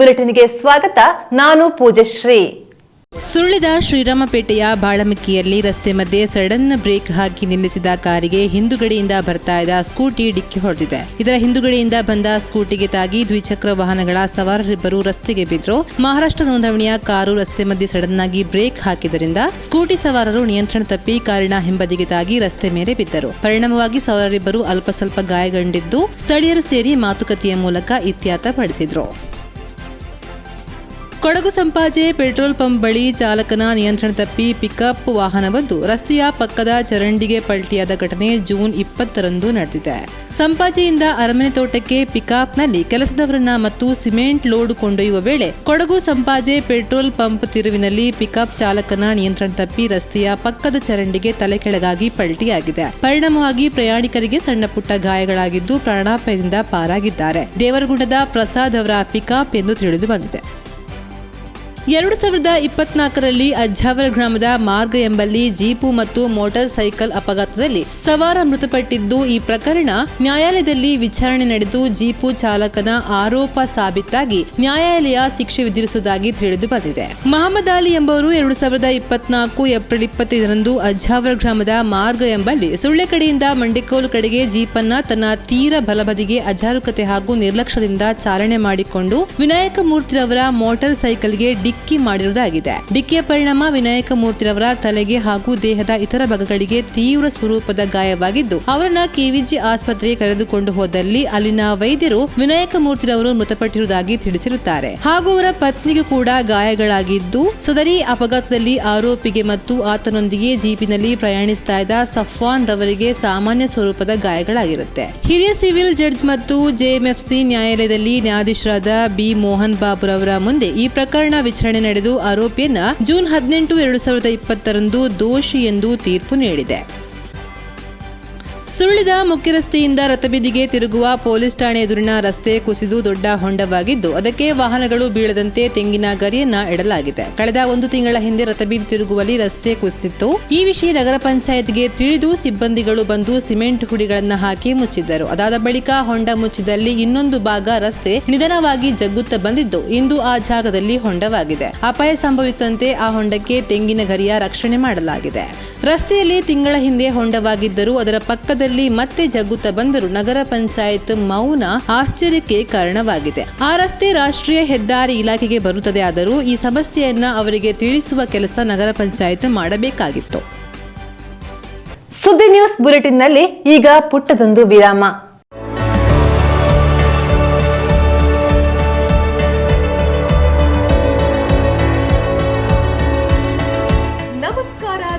ಬುಲೆಟಿನ್ಗೆ ಸ್ವಾಗತ. ನಾನು ಪೂಜಶ್ರೀ ಸುಳ್ಳಿದ ಶ್ರೀರಾಮಪೇಟೆಯ ಬಾಳಮಿಕ್ಕಿಯಲ್ಲಿ ರಸ್ತೆ ಮಧ್ಯೆ ಸಡನ್ ಬ್ರೇಕ್ ಹಾಕಿ ನಿಲ್ಲಿಸಿದ ಕಾರಿಗೆ ಹಿಂದುಗಡೆಯಿಂದ ಬರ್ತಾ ಇದ್ದ ಸ್ಕೂಟಿ ಡಿಕ್ಕಿ ಹೊಡೆದಿದೆ. ಇದರ ಹಿಂದುಗಡೆಯಿಂದ ಬಂದ ಸ್ಕೂಟಿಗೆ ತಾಗಿ ದ್ವಿಚಕ್ರ ವಾಹನಗಳ ಸವಾರರಿಬ್ಬರು ರಸ್ತೆಗೆ ಬಿದ್ದರು. ಮಹಾರಾಷ್ಟ್ರ ನೋಂದಣಿಯ ಕಾರು ರಸ್ತೆ ಮಧ್ಯೆ ಸಡನ್ ಆಗಿ ಬ್ರೇಕ್ ಹಾಕಿದ್ದರಿಂದ ಸ್ಕೂಟಿ ಸವಾರರು ನಿಯಂತ್ರಣ ತಪ್ಪಿ ಕಾರಿನ ಹಿಂಬದಿಗೆ ತಾಗಿ ರಸ್ತೆ ಮೇಲೆ ಬಿದ್ದರು. ಪರಿಣಾಮವಾಗಿ ಸವಾರರಿಬ್ಬರು ಅಲ್ಪ ಸ್ವಲ್ಪ ಗಾಯಗೊಂಡಿದ್ದು, ಸ್ಥಳೀಯರು ಸೇರಿ ಮಾತುಕತೆಯ ಮೂಲಕ ಇತ್ಯಾತ ಪಡಿಸಿದ್ರು. ಕೊಡಗು ಸಂಪಾಜೆ ಪೆಟ್ರೋಲ್ ಪಂಪ್ ಬಳಿ ಚಾಲಕನ ನಿಯಂತ್ರಣ ತಪ್ಪಿ ಪಿಕಪ್ ವಾಹನವೊಂದು ರಸ್ತೆಯ ಪಕ್ಕದ ಚರಂಡಿಗೆ ಪಲ್ಟಿಯಾದ ಘಟನೆ ಜೂನ್ ಇಪ್ಪತ್ತರಂದು ನಡೆದಿದೆ. ಸಂಪಾಜಿಯಿಂದ ಅರಮನೆ ತೋಟಕ್ಕೆ ಪಿಕಪ್ನಲ್ಲಿ ಕೆಲಸದವರನ್ನ ಮತ್ತು ಸಿಮೆಂಟ್ ಲೋಡ್ ಕೊಂಡೊಯ್ಯುವ ವೇಳೆ ಕೊಡಗು ಸಂಪಾಜೆ ಪೆಟ್ರೋಲ್ ಪಂಪ್ ತಿರುವಿನಲ್ಲಿ ಪಿಕಪ್ ಚಾಲಕನ ನಿಯಂತ್ರಣ ತಪ್ಪಿ ರಸ್ತೆಯ ಪಕ್ಕದ ಚರಂಡಿಗೆ ತಲೆಕೆಳಗಾಗಿ ಪಲ್ಟಿಯಾಗಿದೆ. ಪರಿಣಾಮವಾಗಿ ಪ್ರಯಾಣಿಕರಿಗೆ ಸಣ್ಣ ಪುಟ್ಟ ಗಾಯಗಳಾಗಿದ್ದು ಪ್ರಾಣಾಪಾಯದಿಂದ ಪಾರಾಗಿದ್ದಾರೆ. ದೇವರಗುಂಡದ ಪ್ರಸಾದ್ ಅವರ ಪಿಕಪ್ ಎಂದು ತಿಳಿದು ಬಂದಿದೆ. ಎರಡು ಸಾವಿರದ ಇಪ್ಪತ್ನಾಲ್ಕರಲ್ಲಿ ಅಜ್ಜಾವರ ಗ್ರಾಮದ ಮಾರ್ಗ ಎಂಬಲ್ಲಿ ಜೀಪು ಮತ್ತು ಮೋಟಾರ್ ಸೈಕಲ್ ಅಪಘಾತದಲ್ಲಿ ಸವಾರ ಮೃತಪಟ್ಟಿದ್ದು ಈ ಪ್ರಕರಣ ನ್ಯಾಯಾಲಯದಲ್ಲಿ ವಿಚಾರಣೆ ನಡೆದು ಜೀಪು ಚಾಲಕನ ಆರೋಪ ಸಾಬೀತಾಗಿ ನ್ಯಾಯಾಲಯ ಶಿಕ್ಷೆ ವಿಧಿಸುವುದಾಗಿ ತಿಳಿದು ಬಂದಿದೆ. ಮಹಮ್ಮದ್ ಅಲಿ ಎಂಬವರು ಎರಡು ಸಾವಿರದ ಇಪ್ಪತ್ನಾಲ್ಕು ಏಪ್ರಿಲ್ ಇಪ್ಪತ್ತೈದರಂದು ಅಜ್ಜಾವರ ಗ್ರಾಮದ ಮಾರ್ಗ ಎಂಬಲ್ಲಿ ಸುಳ್ಳೆ ಕಡೆಯಿಂದ ಮಂಡಿಕೋಲು ಕಡೆಗೆ ಜೀಪನ್ನ ತನ್ನ ತೀರ ಬಲಬದಿಗೆ ಅಜಾರುಕತೆ ಹಾಗೂ ನಿರ್ಲಕ್ಷ್ಯದಿಂದ ಚಾಲನೆ ಮಾಡಿಕೊಂಡು ವಿನಾಯಕ ಮೂರ್ತಿರವರ ಮೋಟಾರ್ ಸೈಕಲ್ಗೆ ಡಿಕ್ಕಿ ಮಾಡಿರುವುದಾಗಿದೆ. ಡಿಕ್ಕಿಯ ಪರಿಣಾಮ ವಿನಾಯಕ ಮೂರ್ತಿರವರ ತಲೆಗೆ ಹಾಗೂ ದೇಹದ ಇತರ ಭಾಗಗಳಿಗೆ ತೀವ್ರ ಸ್ವರೂಪದ ಗಾಯವಾಗಿದ್ದು, ಅವರನ್ನ ಕೆವಿಜಿ ಆಸ್ಪತ್ರೆಗೆ ಕರೆದುಕೊಂಡು ಹೋದಲ್ಲಿ ಅಲ್ಲಿನ ವೈದ್ಯರು ವಿನಾಯಕ ಮೂರ್ತಿರವರು ಮೃತಪಟ್ಟಿರುವುದಾಗಿ ತಿಳಿಸಿರುತ್ತಾರೆ. ಹಾಗೂ ಅವರ ಪತ್ನಿಗೂ ಕೂಡ ಗಾಯಗಳಾಗಿದ್ದು, ಸದರಿ ಅಪಘಾತದಲ್ಲಿ ಆರೋಪಿಗೆ ಮತ್ತು ಆತನೊಂದಿಗೆ ಜೀಪಿನಲ್ಲಿ ಪ್ರಯಾಣಿಸ್ತಾ ಇದ್ದ ಸಫಾನ್ ರವರಿಗೆ ಸಾಮಾನ್ಯ ಸ್ವರೂಪದ ಗಾಯಗಳಾಗಿರುತ್ತೆ. ಹಿರಿಯ ಸಿವಿಲ್ ಜಡ್ಜ್ ಮತ್ತು ಜೆಎಂಎಫ್ಸಿ ನ್ಯಾಯಾಲಯದಲ್ಲಿ ನ್ಯಾಯಾಧೀಶರಾದ ಬಿ ಮೋಹನ್ ಬಾಬುರವರ ಮುಂದೆ ಈ ಪ್ರಕರಣ ವಿಚಾರಣೆ ನಡೆದು ಆರೋಪಿಯನ್ನ ಜೂನ್ ಹದಿನೆಂಟು ಎರಡು ಸಾವಿರದ ಇಪ್ಪತ್ತರಂದು ದೋಷಿ ಎಂದು ತೀರ್ಪು ನೀಡಿದೆ. ಸುಳ್ಳಿದ ಮುಖ್ಯ ರಸ್ತೆಯಿಂದ ರಥಬೀದಿಗೆ ತಿರುಗುವ ಪೊಲೀಸ್ ಠಾಣೆ ಎದುರಿನ ರಸ್ತೆ ಕುಸಿದು ದೊಡ್ಡ ಹೊಂಡವಾಗಿದ್ದು, ಅದಕ್ಕೆ ವಾಹನಗಳು ಬೀಳದಂತೆ ತೆಂಗಿನ ಗರಿಯನ್ನ ಇಡಲಾಗಿದೆ. ಕಳೆದ ಒಂದು ತಿಂಗಳ ಹಿಂದೆ ರಥಬೀದಿ ತಿರುಗುವಲ್ಲಿ ರಸ್ತೆ ಕುಸಿದಿತ್ತು. ಈ ವಿಷಯ ನಗರ ಪಂಚಾಯತ್ಗೆ ತಿಳಿದು ಸಿಬ್ಬಂದಿಗಳು ಬಂದು ಸಿಮೆಂಟ್ ಹುಡಿಗಳನ್ನು ಹಾಕಿ ಮುಚ್ಚಿದ್ದರು. ಅದಾದ ಬಳಿಕ ಹೊಂಡ ಮುಚ್ಚಿದಲ್ಲಿ ಇನ್ನೊಂದು ಭಾಗ ರಸ್ತೆ ನಿಧಾನವಾಗಿ ಜಗ್ಗುತ್ತ ಬಂದಿದ್ದು, ಇಂದು ಆ ಜಾಗದಲ್ಲಿ ಹೊಂಡವಾಗಿದೆ. ಅಪಾಯ ಸಂಭವಿಸಿದಂತೆ ಆ ಹೊಂಡಕ್ಕೆ ತೆಂಗಿನ ಗರಿಯ ರಕ್ಷಣೆ ಮಾಡಲಾಗಿದೆ. ರಸ್ತೆಯಲ್ಲಿ ತಿಂಗಳ ಹಿಂದೆ ಹೊಂಡವಾಗಿದ್ದರೂ ಅದರ ಪಕ್ಕದಲ್ಲಿ ಮತ್ತೆ ಜಗ್ಗುತ್ತಾ ಬಂದರೂ ನಗರ ಪಂಚಾಯತ್ ಮೌನ ಆಶ್ಚರ್ಯಕ್ಕೆ ಕಾರಣವಾಗಿದೆ. ಆ ರಸ್ತೆ ರಾಷ್ಟ್ರೀಯ ಹೆದ್ದಾರಿ ಇಲಾಖೆಗೆ ಬರುತ್ತದೆ ಆದರೂ ಈ ಸಮಸ್ಯೆಯನ್ನ ಅವರಿಗೆ ತಿಳಿಸುವ ಕೆಲಸ ನಗರ ಪಂಚಾಯತ್ ಮಾಡಬೇಕಾಗಿತ್ತು. ಸುದ್ದಿ ನ್ಯೂಸ್ ಬುಲೆಟಿನ್ನಲ್ಲಿ ಈಗ ಪುಟ್ಟದೊಂದು ವಿರಾಮ.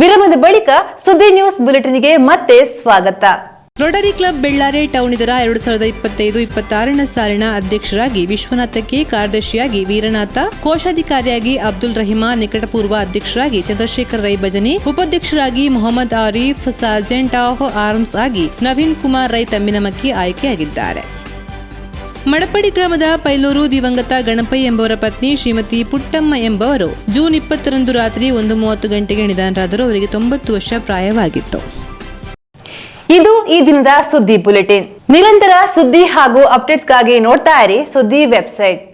ವಿರಾಮದ ಬಳಿಕ ಸುದ್ದಿ ನ್ಯೂಸ್ ಬುಲೆಟಿನ್ಗೆ ಮತ್ತೆ ಸ್ವಾಗತ. ರೋಟರಿ ಕ್ಲಬ್ ಬೆಳ್ಳಾರೆ ಟೌನ್ ಇದರ ಎರಡು ಸಾವಿರದ ಇಪ್ಪತ್ತೈದು, ಇಪ್ಪತ್ತಾರನೇ ಸಾಲಿನ ಅಧ್ಯಕ್ಷರಾಗಿ ವಿಶ್ವನಾಥ ಕೆ ಕಾರ್ಯದರ್ಶಿಯಾಗಿ ವೀರನಾಥ, ಕೋಶಾಧಿಕಾರಿಯಾಗಿ ಅಬ್ದುಲ್ ರಹಿಮಾ, ನಿಕಟಪೂರ್ವ ಅಧ್ಯಕ್ಷರಾಗಿ ಚಂದ್ರಶೇಖರ್ ರೈ ಭಜನಿ, ಉಪಾಧ್ಯಕ್ಷರಾಗಿ Mohammed Arif, sergeant of arms ಆಗಿ ನವೀನ್ ಕುಮಾರ್ ರೈ ತಮ್ಮಿನಮಕ್ಕಿ ಆಯ್ಕೆಯಾಗಿದ್ದಾರೆ. ಮಡಪಡಿ ಗ್ರಾಮದ ಪೈಲೂರು ದಿವಂಗತ ಗಣಪಯ್ಯ ಎಂಬವರ ಪತ್ನಿ ಶ್ರೀಮತಿ ಪುಟ್ಟಮ್ಮ ಎಂಬವರು ಜೂನ್ ಇಪ್ಪತ್ತರಂದು ರಾತ್ರಿ ಒಂದು ಮೂವತ್ತು ಗಂಟೆಗೆ ನಿಧನರಾದರು. ಅವರಿಗೆ ತೊಂಬತ್ತು ವರ್ಷ ಪ್ರಾಯವಾಗಿತ್ತು. ಇದು ಈ ದಿನದ ಸುದ್ದಿ ಬುಲೆಟಿನ್. ನಿರಂತರ ಸುದ್ದಿ ಹಾಗೂ ಅಪ್ಡೇಟ್ಸ್ಗಾಗಿ ನೋಡ್ತಾ ಇರಿ ಸುದ್ದಿ ವೆಬ್ಸೈಟ್.